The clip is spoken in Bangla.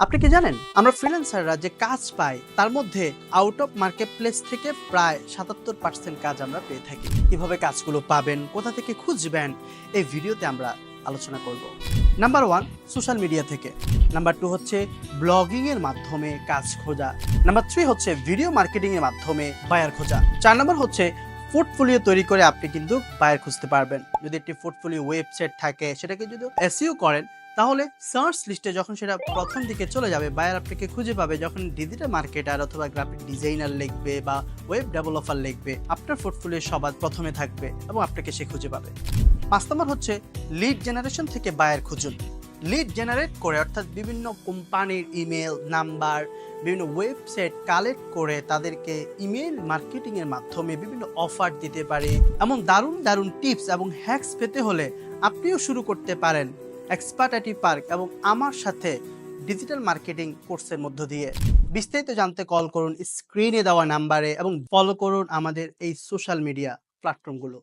আপনি কি জানেন, আমরা ফ্রিল্যান্সাররা যে কাজ পাই, তার মধ্যে আউট অফ মার্কেট প্লেস থেকে প্রায় সাতাত্তর পার্সেন্ট কাজ আমরা পেয়ে থাকি। কীভাবে কাজগুলো পাবেন, কোথা থেকে খুঁজবেন, এই ভিডিওতে আমরা আলোচনা করব। নাম্বার ওয়ান সোশ্যাল মিডিয়া থেকে। নাম্বার টু হচ্ছে ব্লগিং এর মাধ্যমে কাজ খোঁজা। নাম্বার থ্রি হচ্ছে ভিডিও মার্কেটিং এর মাধ্যমে বায়ার খোঁজা। চার নাম্বার হচ্ছে পোর্টফোলিও তৈরি করে আপনি কিন্তু বায়ার খুঁজতে পারবেন। যদি একটি পোর্টফোলিও ওয়েবসাইট থাকে, সেটাকে যদি এসিও করেন তাহলে সার্চ লিস্টে যখন সেটা প্রথম দিকে চলে যাবে বায়ার আপনাকে খুঁজে পাবে যখন ডিজিটাল মার্কেটার অথবা গ্রাফিক ডিজাইনার লিখবে বা ওয়েব ডেভেলপার লিখবে, আপনার পোর্টফোলিও সবার প্রথমে থাকবে এবং আপনাকে সে খুঁজে পাবে। পাঁচ নম্বর হচ্ছে লিড জেনারেশন থেকে বায়ার খুঁজুন। লিড জেনারেট করে অর্থাৎ বিভিন্ন কোম্পানির ইমেল নাম্বার বিভিন্ন ওয়েবসাইট কালেক্ট করে তাদেরকে ইমেল মার্কেটিং এর মাধ্যমে বিভিন্ন অফার দিতে পারে। এমন দারুণ দারুণ টিপস এবং হ্যাক্স পেতে হলে আপনিও শুরু করতে পারেন। এক্সপার্ট আইটি পার্ক এবং আমার সাথে ডিজিটাল মার্কেটিং কোর্সের মধ্য দিয়ে। বিস্তারিত জানতে কল করুন স্ক্রিনে দেওয়া নাম্বারে এবং ফলো করুন আমাদের এই সোশ্যাল মিডিয়া প্ল্যাটফর্মগুলো